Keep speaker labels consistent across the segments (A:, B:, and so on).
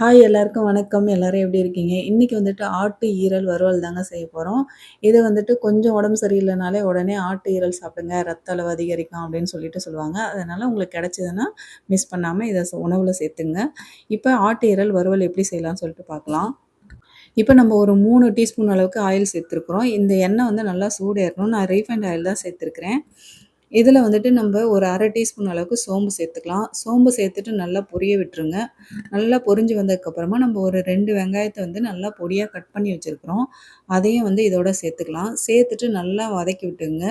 A: Hi எல்லாருக்கும் வணக்கம். எல்லாரும் எப்படி இருக்கீங்க? இன்றைக்கி வந்துட்டு ஆட்டு ஈரல் வறுவல் தாங்க செய்ய போகிறோம் இது வந்துட்டு கொஞ்சம் உடம்பு சரியில்லைனாலே உடனே ஆட்டு ஈரல் சாப்பிடுங்க ரத்த அளவு அதிகரிக்கும் அப்படின்னு சொல்லிட்டு சொல்லுவாங்க. அதனால் உங்களுக்கு கிடச்சிதுன்னா மிஸ் பண்ணாமல் இதை உணவில் சேர்த்துங்க. இப்போ ஆட்டு ஈரல் வறுவல் எப்படி செய்யலாம்னு சொல்லிட்டு பார்க்கலாம். இப்போ நம்ம ஒரு மூணு டீஸ்பூன் அளவுக்கு ஆயில் சேர்த்துருக்குறோம். இந்த எண்ணெய் வந்து நல்லா சூடேறணும். நான் ரீஃபைண்ட் ஆயில் தான் சேர்த்துருக்குறேன். இதில் வந்துட்டு நம்ம ஒரு அரை டீஸ்பூன் அளவுக்கு சோம்பு சேர்த்துக்கலாம். சோம்பு சேர்த்துட்டு நல்லா பொரிய விட்டுருங்க. நல்லா பொரிஞ்சு வந்ததுக்கப்புறமா நம்ம ஒரு ரெண்டு வெங்காயத்தை வந்து நல்லா பொடியாக கட் பண்ணி வச்சுருக்குறோம். அதையும் வந்து இதோட சேர்த்துக்கலாம். சேர்த்துட்டு நல்லா வதக்கி விட்டுங்க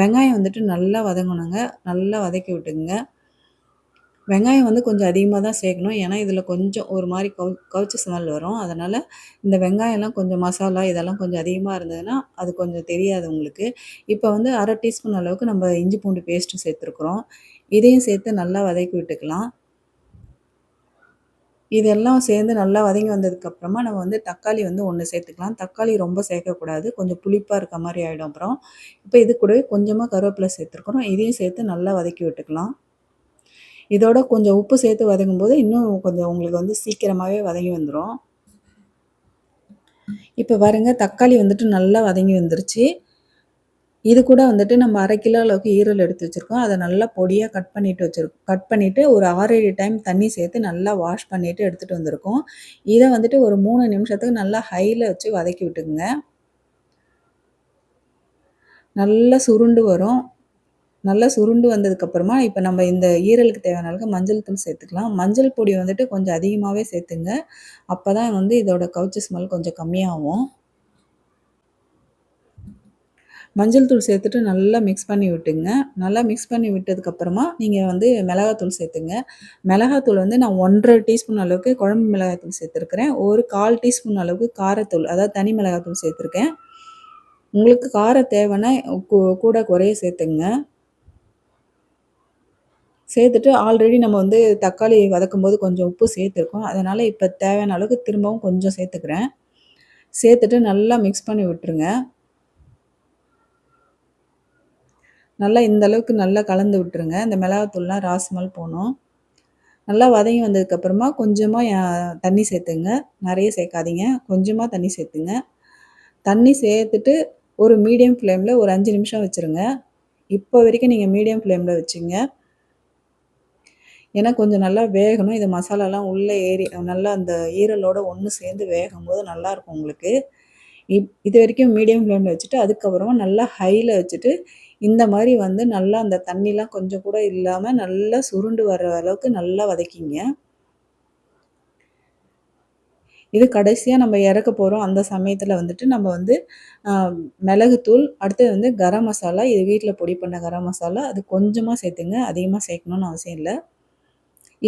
A: வெங்காயம் வந்துட்டு நல்லா வதங்கணுங்க. நல்லா வதக்கி விட்டுங்க வெங்காயம் வந்து கொஞ்சம் அதிகமாக தான் சேர்க்கணும். ஏன்னா இதில் கொஞ்சம் ஒரு மாதிரி கவு கவுச்ச ஸ்மெல் வரும். அதனால் இந்த வெங்காயம்லாம் கொஞ்சம் மசாலா இதெல்லாம் கொஞ்சம் அதிகமாக இருந்ததுன்னா அது கொஞ்சம் தெரியாது உங்களுக்கு. இப்போ வந்து அரை டீஸ்பூன் அளவுக்கு நம்ம இஞ்சி பூண்டு பேஸ்ட்டு சேர்த்துருக்குறோம். இதையும் சேர்த்து நல்லா வதக்கி விட்டுக்கலாம். இதெல்லாம் சேர்ந்து நல்லா வதங்கி வந்ததுக்கப்புறமா நம்ம வந்து தக்காளி வந்து ஒன்று சேர்த்துக்கலாம். தக்காளி ரொம்ப சேர்க்கக்கூடாது. கொஞ்சம் புளிப்பாக இருக்க மாதிரி ஆகிடும் அப்புறம். இப்போ இது கூடவே கொஞ்சமாக கருவேப்பிலை சேர்த்துருக்குறோம். இதையும் சேர்த்து நல்லா வதக்கி விட்டுக்கலாம். இதோட கொஞ்சம் உப்பு சேர்த்து வதங்கும் போது இன்னும் கொஞ்சம் உங்களுக்கு வந்து சீக்கிரமாகவே வதங்கி வந்துடும் இப்போ பாருங்க தக்காளி வந்துட்டு நல்லா வதங்கி வந்துருச்சு. இது கூட வந்துட்டு நம்ம அரை கிலோ அளவுக்கு ஈரல் எடுத்து வச்சுருக்கோம். அதை நல்லா பொடியாக கட் பண்ணிட்டு வச்சுருக்கோம் கட் பண்ணிவிட்டு ஒரு ஆறேழு டைம் தண்ணி சேர்த்து நல்லா வாஷ் பண்ணிவிட்டு எடுத்துகிட்டு வந்திருக்கோம். இதை வந்துட்டு ஒரு மூணு நிமிஷத்துக்கு நல்லா ஹையில் வச்சு வதக்கி விட்டுக்குங்க. நல்லா சுருண்டு வரும். நல்லா சுருண்டு வந்ததுக்கப்புறமா இப்போ நம்ம இந்த ஈரலுக்கு தேவையான அளவுக்கு மஞ்சள் தூள் சேர்த்துக்கலாம். மஞ்சள் பொடி வந்துட்டு கொஞ்சம் அதிகமாகவே சேர்த்துங்க. அப்போ தான் வந்து இதோட கவுச்சி ஸ்மெல் கொஞ்சம் கம்மியாகும். மஞ்சள் தூள் சேர்த்துட்டு நல்லா மிக்ஸ் பண்ணி விட்டுங்க. நல்லா மிக்ஸ் பண்ணி விட்டதுக்கப்புறமா நீங்கள் வந்து மிளகாத்தூள் சேர்த்துங்க. மிளகாத்தூள் வந்து நான் ஒன்றரை டீஸ்பூன் அளவுக்கு குழம்பு மிளகாத்தூள் சேர்த்துருக்குறேன். ஒரு கால் டீஸ்பூன் அளவுக்கு காரத்தூள் அதாவது தனி மிளகாத்தூள் சேர்த்துருக்கேன். உங்களுக்கு காரம் தேவைன்னா கூட குறைய சேர்த்துங்க. சேர்த்துட்டு ஆல்ரெடி நம்ம வந்து தக்காளி வதக்கும் போது கொஞ்சம் உப்பு சேர்த்துருக்கோம். அதனால் இப்போ தேவையான அளவுக்கு திரும்பவும் கொஞ்சம் சேர்த்துக்கிறேன். சேர்த்துட்டு நல்லா மிக்ஸ் பண்ணி விட்டுருங்க. நல்லா இந்த அளவுக்கு நல்லா கலந்து விட்டுருங்க. இந்த மிளகாத்தூள்லாம் ராஸ்மல் போகணும் நல்லா வதங்கி வந்ததுக்கப்புறமா கொஞ்சமாக தண்ணி சேர்த்துங்க. நிறைய சேர்க்காதீங்க. கொஞ்சமாக தண்ணி சேர்த்துங்க. தண்ணி சேர்த்துட்டு ஒரு மீடியம் ஃப்ளேமில் ஒரு அஞ்சு நிமிஷம் வச்சுருங்க. இப்போ வரைக்கும் நீங்கள் மீடியம் ஃப்ளேமில் வச்சுங்க. ஏன்னா கொஞ்சம் நல்லா வேகணும். இது மசாலாலாம் உள்ளே ஏறி நல்லா அந்த ஈரலோடு ஒன்று சேர்ந்து வேகும் போது நல்லாயிருக்கும் உங்களுக்கு. இப் இது வரைக்கும் மீடியம் ஃப்ளேமில் வச்சுட்டு அதுக்கப்புறமா நல்லா ஹையில் வச்சுட்டு இந்த மாதிரி வந்து நல்லா அந்த தண்ணிலாம் கொஞ்சம் கூட இல்லாமல் நல்லா சுருண்டு வர்ற அளவுக்கு நல்லா வதக்கிங்க. இது கடைசியாக நம்ம இறக்க போகிறோம் அந்த சமயத்தில் வந்துட்டு நம்ம வந்து மிளகுத்தூள் அடுத்தது வந்து கரம் மசாலா இது வீட்டில் பொடி பண்ண கரம் மசாலா அது கொஞ்சமாக சேர்த்துங்க. அதிகமாக சேர்க்கணுன்னு அவசியம் இல்லை.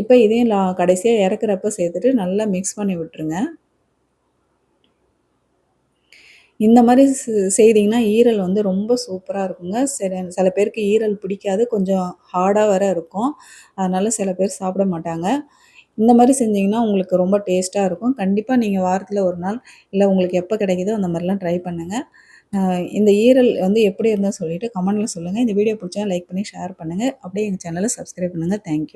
A: இப்போ இதையும் லா கடைசியாக இறக்குறப்ப சேர்த்துட்டு நல்லா மிக்ஸ் பண்ணி விட்டுருங்க. இந்த மாதிரி செய்திங்கன்னா ஈரல் வந்து ரொம்ப சூப்பராக இருக்குங்க. சில சில பேருக்கு ஈரல் பிடிக்காது கொஞ்சம் ஹார்டாக வர இருக்கும். அதனால் சில பேர் சாப்பிட மாட்டாங்க. இந்த மாதிரி செஞ்சிங்கன்னா உங்களுக்கு ரொம்ப டேஸ்ட்டாக இருக்கும். கண்டிப்பாக நீங்கள் வாரத்தில் ஒரு நாள் இல்லை உங்களுக்கு எப்போ கிடைக்குதோ அந்த மாதிரிலாம் ட்ரை பண்ணுங்கள் இந்த ஈரல் வந்து எப்படி இருந்தால் சொல்லிவிட்டு கமெண்ட்டில் சொல்லுங்கள் இந்த வீடியோ பிடிச்சா லைக் பண்ணி ஷேர் பண்ணுங்கள் அப்படியே எங்கள் சேனலை சப்ஸ்கிரைப் பண்ணுங்கள் தேங்க்யூ